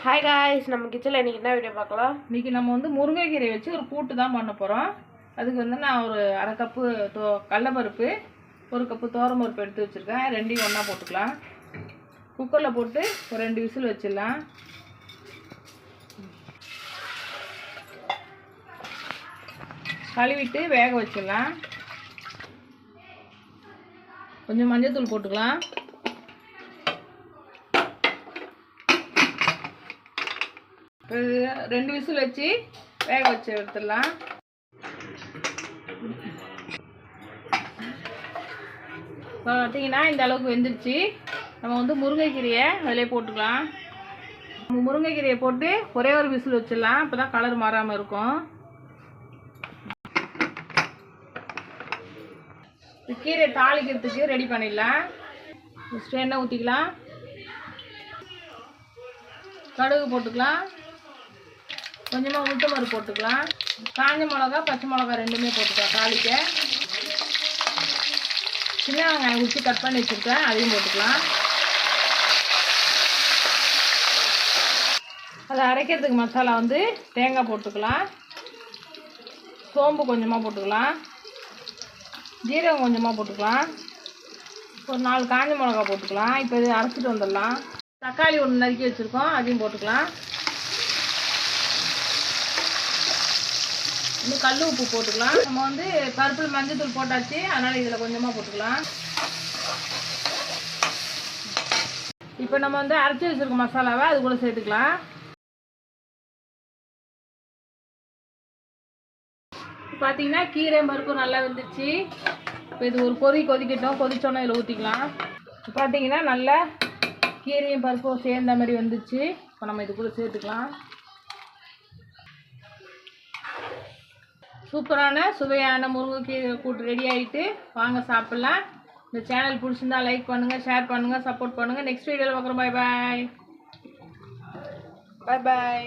Hi guys நம்ம கிச்சனில் இன்றைக்கி என்ன வீடியோ பார்க்கலாம்? இன்னைக்கு நம்ம வந்து முருங்கைக்கீரை வச்சு ஒரு கூட்டு தான் பண்ண போகிறோம் அதுக்கு வந்து நான் ஒரு அரை கப்பு தோ கடலப்பருப்பு ஒரு கப்பு பருப்பு எடுத்து வச்சுருக்கேன். ரெண்டையும் ஒன்றா போட்டுக்கலாம். குக்கரில் போட்டு ஒரு ரெண்டு விசில் வச்சிடலாம். கழுவிட்டு வேக வச்சிடலாம். கொஞ்சம் மஞ்சள்தூள் போட்டுக்கலாம் இப்போ இது ரெண்டு விசில் வச்சு வேக வச்சு எடுத்துடலாம். இப்போ பார்த்தீங்கன்னா இந்த அளவுக்கு வெந்துருச்சு. நம்ம வந்து முருங்கைக்கீரையை அதிலே போட்டுக்கலாம். நம்ம முருங்கைக்கீரையை போட்டு ஒரே ஒரு விசில் வச்சிடலாம். அப்போ தான் கலர் மாறாமல் இருக்கும். இந்த கீரையை தாளிக்கிறதுக்கு ரெடி பண்ணிடலாம். ஃபஸ்ட்டு எண்ணெய் ஊற்றிக்கலாம் கடுகு போட்டுக்கலாம். கொஞ்சமாக முட்டை போட்டுக்கலாம். காஞ்ச மிளகா பச்சை மிளகா ரெண்டுமே போட்டுக்கலாம் தாளிக்க. சின்ன வெங்காயம் உச்சி கட் பண்ணி வச்சுருக்கேன். அதையும் போட்டுக்கலாம். அதை அரைக்கிறதுக்கு மசாலா வந்து தேங்காய் போட்டுக்கலாம். சோம்பு கொஞ்சமாக போட்டுக்கலாம். ஜீரகம் கொஞ்சமாக போட்டுக்கலாம். ஒரு நாலு காஞ்ச மிளகா போட்டுக்கலாம். இப்போ இது அரைச்சிட்டு வந்துடலாம். தக்காளி ஒன்று நறுக்கி வச்சுருக்கோம். அதையும் போட்டுக்கலாம். வந்து கல் உப்பு போட்டுக்கலாம். நம்ம வந்து பருப்பில் மஞ்சள் போட்டாச்சு. அதனால் இதில் கொஞ்சமாக போட்டுக்கலாம். இப்போ நம்ம வந்து அரைச்சி வச்சுருக்க மசாலாவை அது கூட சேர்த்துக்கலாம். பார்த்தீங்கன்னா கீரை பருப்பு நல்லா வெந்துருச்சு. இப்போ இது ஒரு கொதி கொதிக்கட்டும். கொதிச்சோன்னே இதில் ஊற்றிக்கலாம் பார்த்தீங்கன்னா நல்லா கீரையும் பருப்பும் சேர்ந்த மாதிரி வந்துச்சு இப்போ நம்ம இது கூட சேர்த்துக்கலாம். சூப்பரான சுவையான முருங்கைக்கீரை கூட்டு ரெடி ஆகிட்டு வாங்க சாப்பிட்லாம். இந்த சேனல் பிடிச்சிருந்தா லைக் பண்ணுங்கள் ஷேர் பண்ணுங்கள் சப்போர்ட் பண்ணுங்கள் நெக்ஸ்ட் வீடியோவில் பார்க்குறோம். பாய் பாய் பாய் பாய்